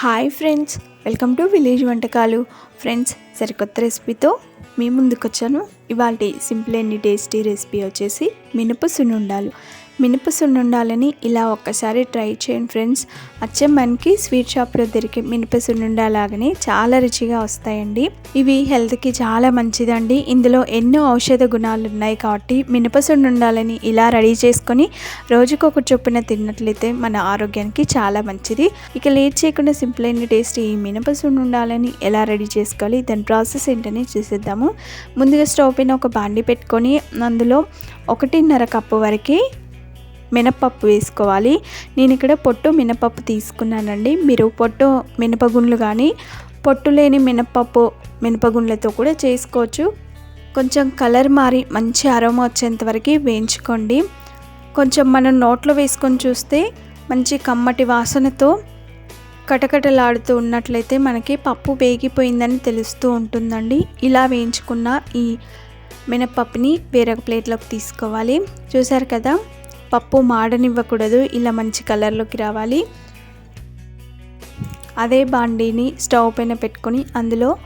Hi friends welcome to village వంటకాలు. Friends సరికొత్త రెసిపీతో మీ ముందుకు వచ్చాను ఇవాళ సింపుల్ అండ్ టేస్టీ రెసిపీ వచ్చేసి మినప సున్నుండాలు. మినప సున్నుండాలని ఇలా ఒక్కసారి ట్రై చేయండి ఫ్రెండ్స్. వచ్చే మనకి స్వీట్ షాప్లో దొరికే మినప సున్నుండాలాగానే చాలా రుచిగా వస్తాయండి. ఇవి హెల్త్కి చాలా మంచిదండి. ఇందులో ఎన్నో ఔషధ గుణాలు ఉన్నాయి కాబట్టి మినప సున్నుండాలని ఇలా రెడీ చేసుకొని రోజుకొక చొప్పున తిన్నట్లయితే మన ఆరోగ్యానికి చాలా మంచిది. ఇక లేట్ చేయకుండా సింపుల్ అండ్ టేస్ట్ ఈ మినప ఉండాలని ఎలా రెడీ చేసుకోవాలి దాని ప్రాసెస్ ఏంటని చూసేద్దాము. ముందుగా స్టవ్ పైన ఒక బాండి పెట్టుకొని అందులో ఒకటిన్నర కప్పు వరకు మినపప్పు వేసుకోవాలి. నేను ఇక్కడ పొట్టు మినపప్పు తీసుకున్నానండి. మీరు పొట్టు మినపగుండ్లు కానీ పొట్టు లేని మినపప్పు మినపగుండ్లతో కూడా చేసుకోవచ్చు. కొంచెం కలర్ మారి మంచి అరోమా వచ్చేంత వరకు వేయించుకోండి. కొంచెం మనం నోట్లో వేసుకొని చూస్తే మంచి కమ్మటి వాసనతో కటకటలాడుతూ ఉన్నట్లయితే మనకి పప్పు వేగిపోయిందని తెలుస్తూ ఉంటుందండి. ఇలా వేయించుకున్న ఈ మినపప్పుని వేరొక ప్లేట్లోకి తీసుకోవాలి. చూసారు కదా? పప్పు మాడనివ్వకూడదు. ఇలా మంచి కలర్లోకి రావాలి. అదే బాండీని స్టవ్ పైన పెట్టుకొని అందులో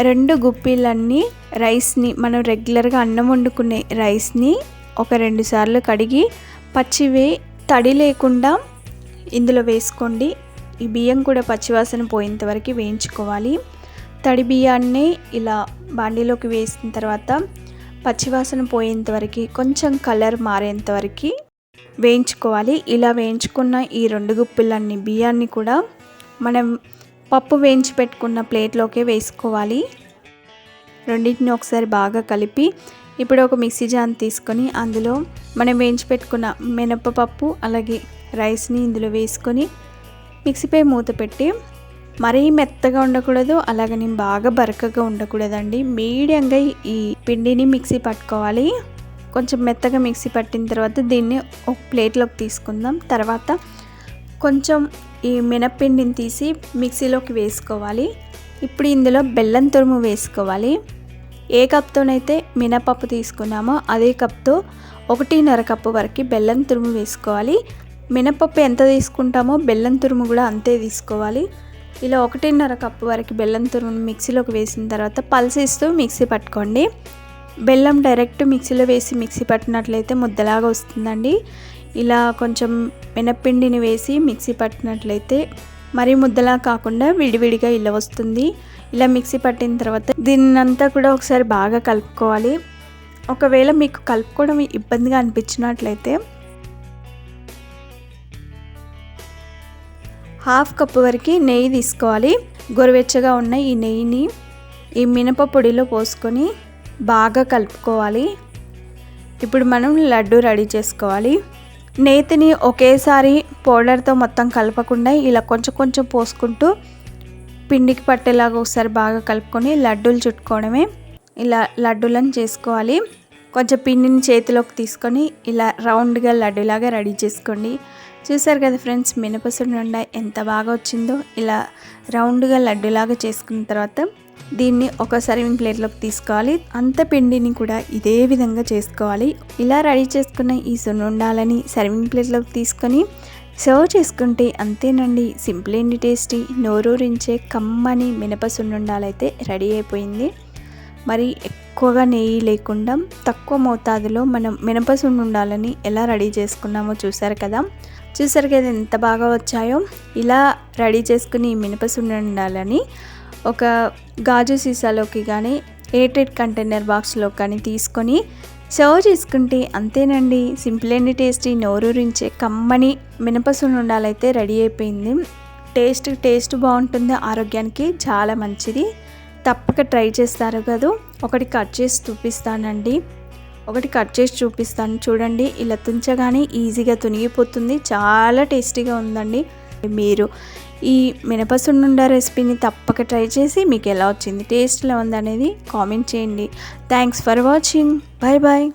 రెండు గుప్పిలన్నీ రైస్ని మనం రెగ్యులర్గా అన్నం వండుకునే రైస్ని ఒక రెండు సార్లు కడిగి పచ్చివే తడి లేకుండా ఇందులో వేసుకోండి. ఈ బియ్యం కూడా పచ్చివాసన పోయేంత వరకు వేయించుకోవాలి. తడి బియ్యాన్ని ఇలా బాండీలోకి వేసిన తర్వాత పచ్చివాసన పోయేంత వరకు కొంచెం కలర్ మారేంత వరకు వేయించుకోవాలి. ఇలా వేయించుకున్న ఈ రెండు గుప్పిలన్నీ బియ్యాన్ని కూడా మనం పప్పు వేయించి పెట్టుకున్న ప్లేట్లోకే వేసుకోవాలి. రెండింటిని ఒకసారి బాగా కలిపి ఇప్పుడు ఒక మిక్సీ జాన్ తీసుకొని అందులో మనం వేయించి పెట్టుకున్న మినపపప్పు అలాగే రైస్ని ఇందులో వేసుకొని మిక్సీపై మూత పెట్టి మరీ మెత్తగా ఉండకూడదు అలాగని బాగా బరకగా ఉండకూడదండి. మీడియంగా ఈ పిండిని మిక్సీ పట్టుకోవాలి. కొంచెం మెత్తగా మిక్సీ పట్టిన తర్వాత దీన్ని ఒక ప్లేట్లోకి తీసుకుందాం. తర్వాత కొంచెం ఈ మినప్పిండిని తీసి మిక్సీలోకి వేసుకోవాలి. ఇప్పుడు ఇందులో బెల్లం తురుము వేసుకోవాలి. ఏ కప్తోనైతే మినపప్పు తీసుకున్నామో అదే కప్తో ఒకటిన్నర కప్పు వరకు బెల్లం తురుము వేసుకోవాలి. మినపప్పు ఎంత తీసుకుంటామో బెల్లం తురుము కూడా అంతే తీసుకోవాలి. ఇలా ఒకటిన్నర కప్పు వరకు బెల్లం తురుము మిక్సీలోకి వేసిన తర్వాత పల్సిస్తూ మిక్సీ పట్టుకోండి. బెల్లం డైరెక్ట్ మిక్సీలో వేసి మిక్సీ పట్టినట్లయితే ముద్దలాగా వస్తుందండి. ఇలా కొంచెం మినప్పిండిని వేసి మిక్సీ పట్టినట్లయితే మరీ ముద్దలా కాకుండా విడివిడిగా ఇలా వస్తుంది. ఇలా మిక్సీ పట్టిన తర్వాత దీన్నంతా కూడా ఒకసారి బాగా కలుపుకోవాలి. ఒకవేళ మీకు కలుపుకోవడం ఇబ్బందిగా అనిపించినట్లయితే హాఫ్ కప్పు వరకు నెయ్యి తీసుకోవాలి. గోరువెచ్చగా ఉన్న ఈ నెయ్యిని ఈ మినప పొడిలో పోసుకొని బాగా కలుపుకోవాలి. ఇప్పుడు మనం లడ్డు రెడీ చేసుకోవాలి. నేతిని ఒకేసారి పౌడర్తో మొత్తం కలపకుండా ఇలా కొంచెం కొంచెం పోసుకుంటూ పిండికి పట్టేలాగా ఒకసారి బాగా కలుపుకొని లడ్డూలు చుట్టుకోవడమే ఇలా లడ్డూలను చేసుకోవాలి. కొంచెం పిండిని చేతిలోకి తీసుకొని ఇలా రౌండ్గా లడ్డూలాగా రెడీ చేసుకోండి. చూసారు కదా ఫ్రెండ్స్ మినపసుండ ఎంత బాగా వచ్చిందో. ఇలా రౌండ్గా లడ్డూలాగా చేసుకున్న తర్వాత దీన్ని ఒక సర్వింగ్ ప్లేట్లోకి తీసుకోవాలి. అంత పిండిని కూడా ఇదే విధంగా చేసుకోవాలి. ఇలా రెడీ చేసుకున్న ఈ సున్నుండాలని సర్వింగ్ ప్లేట్లోకి తీసుకొని సర్వ్ చేసుకుంటే అంతేనండి. సింపుల్ అండ్ టేస్టీ నోరూరించే కమ్మని మినప సున్నుండాలైతే రెడీ అయిపోయింది. మరి ఎక్కువగా నెయ్యి లేకుండా తక్కువ మోతాదులో మనం మినప ఉండాలని ఎలా రెడీ చేసుకున్నామో చూసారు కదా? చూసారు కదా ఎంత బాగా వచ్చాయో? ఇలా రెడీ చేసుకుని మినప ఉండాలని ఒక గాజు సీసాలోకి కానీ ఎయిటెడ్ కంటైనర్ బాక్స్లో కానీ తీసుకొని సర్వ్ చేసుకుంటే అంతేనండి. సింపుల్ అండ్ టేస్టీ నోరూరించే కమ్మని మినపసును ఉండాలైతే రెడీ అయిపోయింది. టేస్ట్ టేస్ట్ బాగుంటుంది. ఆరోగ్యానికి చాలా మంచిది. తప్పక ట్రై చేస్తారు కదా? ఒకటి కట్ చేసి చూపిస్తానండి. ఒకటి కట్ చేసి చూపిస్తాను. చూడండి ఇలా తుంచగానే ఈజీగా తునిగిపోతుంది. చాలా టేస్టీగా ఉందండి. మీరు ఈ మినపసుండుండ రెసిపీని తప్పక ట్రై చేసి మీకు ఎలా వచ్చింది టేస్ట్ ఎలా ఉందనేది కామెంట్ చేయండి. Thanks for watching. Bye bye